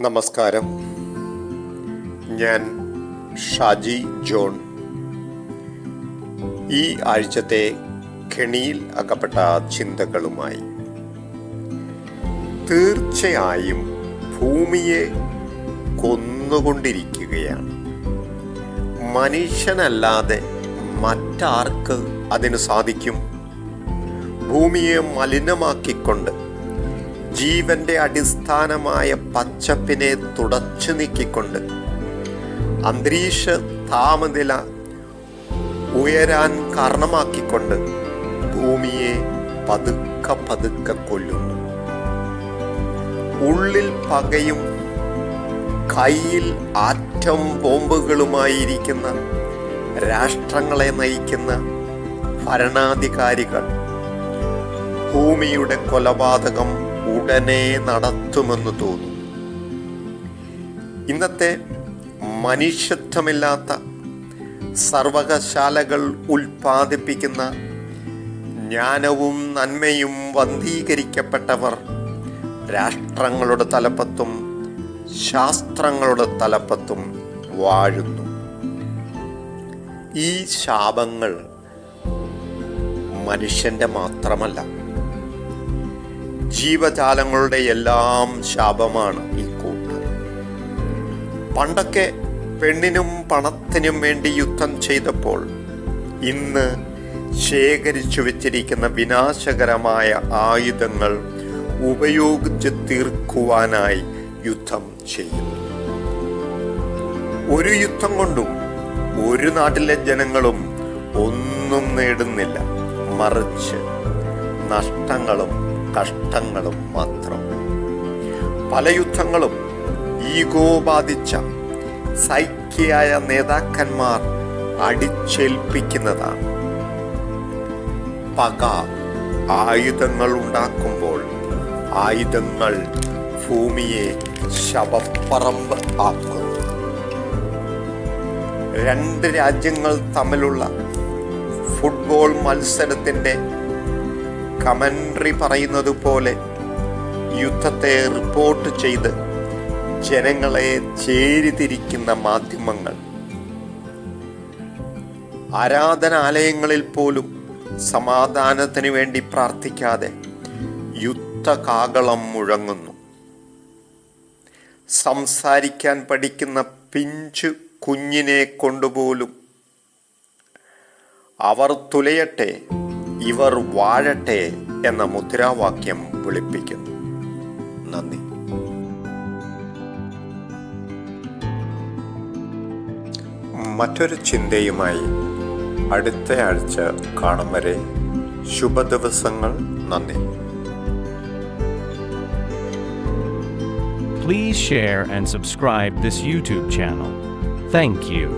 നമസ്കാരം. ഞാൻ ഷാജി ജോൺ. ഈ ആഴ്ചത്തെ കെണിയിൽ അകപ്പെട്ട ചിന്തകളുമായി തീർച്ചയായും ഭൂമിയെ കൊന്നുകൊണ്ടിരിക്കുകയാണ്. മനുഷ്യനല്ലാതെ മറ്റാർക്ക് അതിന് സാധിക്കും? ഭൂമിയെ മലിനമാക്കിക്കൊണ്ട് ജീവന്റെ അടിസ്ഥാനമായ പച്ചപ്പിനെ തുടച്ചു നീക്കിക്കൊണ്ട് അന്തരീക്ഷ താപനില ഉയരാൻ കാരണമാക്കിക്കൊണ്ട് ഭൂമിയെ പതുക്കെ പതുക്കെ കൊല്ലുന്നു. ഉള്ളിൽ പകയും കയ്യിൽ ആറ്റം ബോംബുകളുമായിരിക്കുന്ന രാഷ്ട്രങ്ങളെ നയിക്കുന്ന ഭരണാധികാരികൾ ഭൂമിയുടെ കൊലപാതകം ഉടനെ നടത്തുമെന്ന് തോന്നുന്നു. ഇന്നത്തെ മനുഷ്യത്വമില്ലാത്ത സർവകശാലകൾ ഉൽപ്പാദിപ്പിക്കുന്ന ജ്ഞാനവും നന്മയും വന്ധീകരിക്കപ്പെട്ടവർ രാഷ്ട്രങ്ങളുടെ തലപ്പത്തും ശാസ്ത്രങ്ങളുടെ തലപ്പത്തും വാഴുന്നു. ഈ ശാപങ്ങൾ മനുഷ്യന്റെ മാത്രമല്ല. ജീവജാലങ്ങളുടെ എല്ലാം ശാപമാണ് ഈ കൂട്ട് പണ്ടൊക്കെ പെണ്ണിനും പണത്തിനും വേണ്ടി യുദ്ധം ചെയ്തപ്പോൾ ഇന്ന് ശേഖരിച്ചു വെച്ചിരിക്കുന്ന വിനാശകരമായ ആയുധങ്ങൾ ഉപയോഗിച്ച് തീർക്കുവാനായി യുദ്ധം ചെയ്യുന്നു. ഒരു യുദ്ധം കൊണ്ടും ഒരു നാട്ടിലെ ജനങ്ങളും ഒന്നും നേടുന്നില്ല. മറിച്ച് നഷ്ടങ്ങളും കഷ്ടങ്ങളും മാത്രം. പല യുദ്ധങ്ങളും ഈഗോ ബാധിച്ച സൈക്യായ നേതാക്കന്മാർ അടിച്ചേൽപ്പിക്കുന്നതാണ്. പക ആയുധങ്ങൾ ഉണ്ടാക്കുമ്പോൾ ആയുധങ്ങൾ ഭൂമിയെ ശവപ്പറമ്പ് ആക്കുന്നു രണ്ട് രാജ്യങ്ങൾ തമ്മിലുള്ള ഫുട്ബോൾ മത്സരത്തിന്റെ കമൻട്രി പറയുന്നത് പോലെ യുദ്ധത്തെ റിപ്പോർട്ട് ചെയ്ത് ജനങ്ങളെ ചേരിതിരിക്കുന്ന മാധ്യമങ്ങൾ. ആരാധനാലയങ്ങളിൽ പോലും സമാധാനത്തിന് വേണ്ടി പ്രാർത്ഥിക്കാതെ യുദ്ധകാകളം മുഴങ്ങുന്നു. സംസാരിക്കാൻ പഠിക്കുന്ന പിഞ്ചു കുഞ്ഞിനെ കൊണ്ടുപോലും അവർ തുലയട്ടെ ഇവർ വാഴട്ടെ എന്ന മുദ്രാവാക്യം വിളിപ്പിക്കുന്നു നന്ദി മറ്റൊരു ചിന്തയുമായി അടുത്ത ആഴ്ച കാണും വരെ ശുഭദിവസങ്ങൾ നന്ദി Please share and subscribe this YouTube channel. Thank you.